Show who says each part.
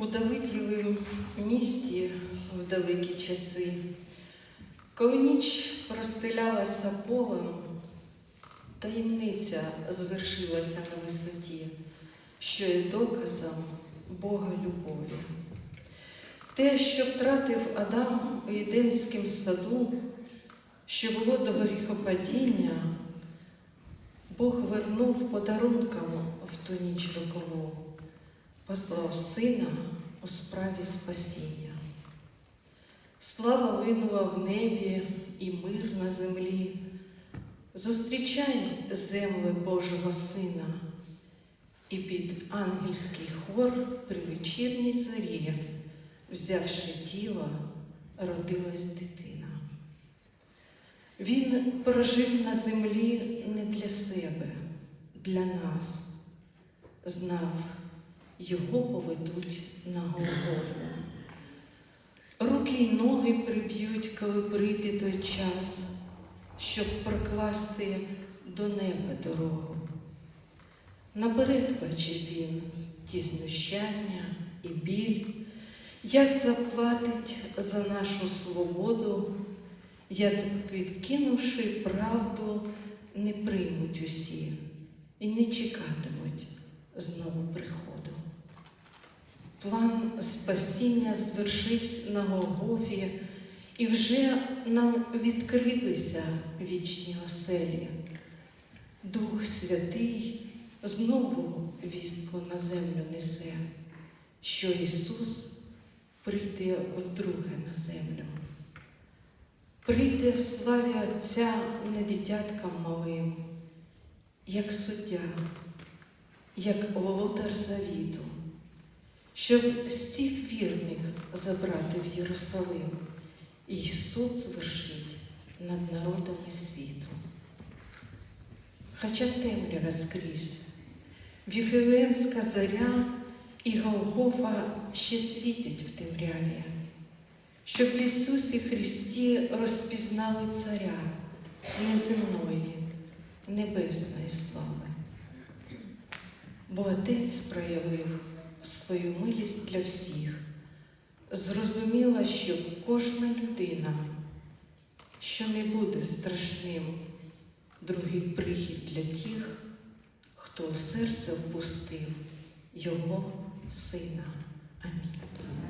Speaker 1: У Давидівім місті в далекі часи, коли ніч простелялася полем, таємниця звершилася на висоті, що є доказом Бога любові. Те, що втратив Адам у Єдемському саду, що було до гріхопадіння, Бог вернув подарунком в ту ніч рокову, послав сина у справі спасіння. Слава линула в небі і мир на землі. Зустрічай земле Божого Сина, і під ангельський хор при вечірній зорі, взявши тіло, родилась дитина. Він прожив на землі не для себе, для нас, знав, його поведуть на Голгофу. Руки й ноги приб'ють, коли прийде той час, щоб прокласти до неба дорогу. Наперед бачив він ті знущання і біль, як заплатить за нашу свободу, як, відкинувши правду, не приймуть усі і не чекатимуть знову приходу. План спасіння звершився на Голгофі, і вже нам відкрилися вічні оселі. Дух Святий знову вістку на землю несе, що Ісус прийде вдруге на землю. Прийде в славі Отця не дитяткам малим, як суддя, як володар завіту, щоб всіх вірних забрати в Єрусалим і суд звершить над народами світу. Хоча темрява скрізь, Віфилемська заря і Голгофа ще світять в темряві, щоб в Ісусі Христі розпізнали Царя неземної, небесної слави. Бо Отець проявив свою милість для всіх, зрозуміла, що кожна людина, що не буде страшним другий прихід для тих, хто у серце впустив Його Сина. Амінь.